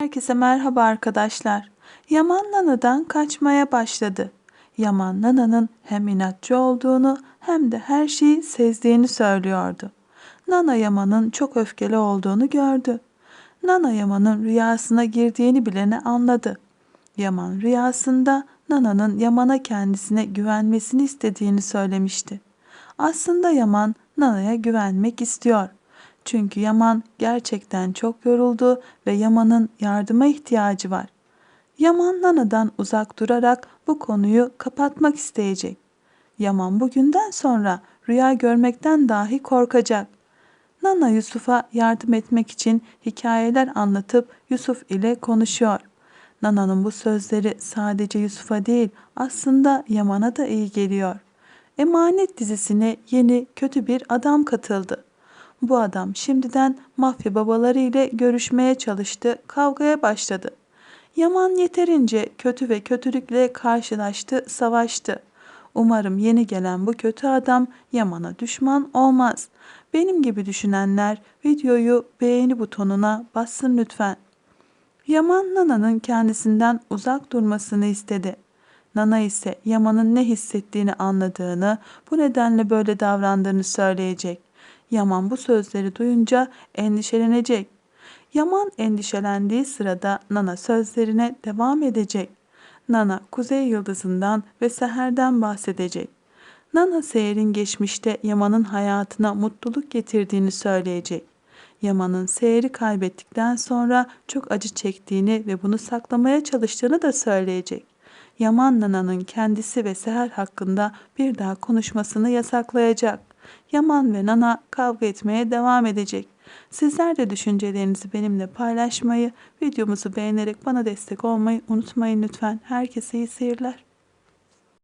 Herkese merhaba arkadaşlar. Yaman Nana'dan kaçmaya başladı. Yaman Nana'nın hem inatçı olduğunu hem de her şeyi sezdiğini söylüyordu. Nana Yaman'ın çok öfkeli olduğunu gördü. Nana Yaman'ın rüyasına girdiğini bilene anladı. Yaman rüyasında Nana'nın Yaman'a kendisine güvenmesini istediğini söylemişti. Aslında Yaman Nana'ya güvenmek istiyor. Çünkü Yaman gerçekten çok yoruldu ve Yaman'ın yardıma ihtiyacı var. Yaman Nana'dan uzak durarak bu konuyu kapatmak isteyecek. Yaman bugünden sonra rüya görmekten dahi korkacak. Nana Yusuf'a yardım etmek için hikayeler anlatıp Yusuf ile konuşuyor. Nana'nın bu sözleri sadece Yusuf'a değil aslında Yaman'a da iyi geliyor. Emanet dizisine yeni kötü bir adam katıldı. Bu adam şimdiden mafya babaları ile görüşmeye çalıştı, kavgaya başladı. Yaman yeterince kötü ve kötülükle karşılaştı, savaştı. Umarım yeni gelen bu kötü adam Yaman'a düşman olmaz. Benim gibi düşünenler videoyu beğeni butonuna bassın lütfen. Yaman Nana'nın kendisinden uzak durmasını istedi. Nana ise Yaman'ın ne hissettiğini anladığını, bu nedenle böyle davrandığını söyleyecek. Yaman bu sözleri duyunca endişelenecek. Yaman endişelendiği sırada Nana sözlerine devam edecek. Nana Kuzey Yıldızı'ndan ve Seher'den bahsedecek. Nana Seher'in geçmişte Yaman'ın hayatına mutluluk getirdiğini söyleyecek. Yaman'ın Seher'i kaybettikten sonra çok acı çektiğini ve bunu saklamaya çalıştığını da söyleyecek. Yaman Nana'nın kendisi ve Seher hakkında bir daha konuşmasını yasaklayacak. Yaman ve Nana kavga etmeye devam edecek. Sizler de düşüncelerinizi benimle paylaşmayı, videomuzu beğenerek bana destek olmayı unutmayın lütfen. Herkese iyi seyirler.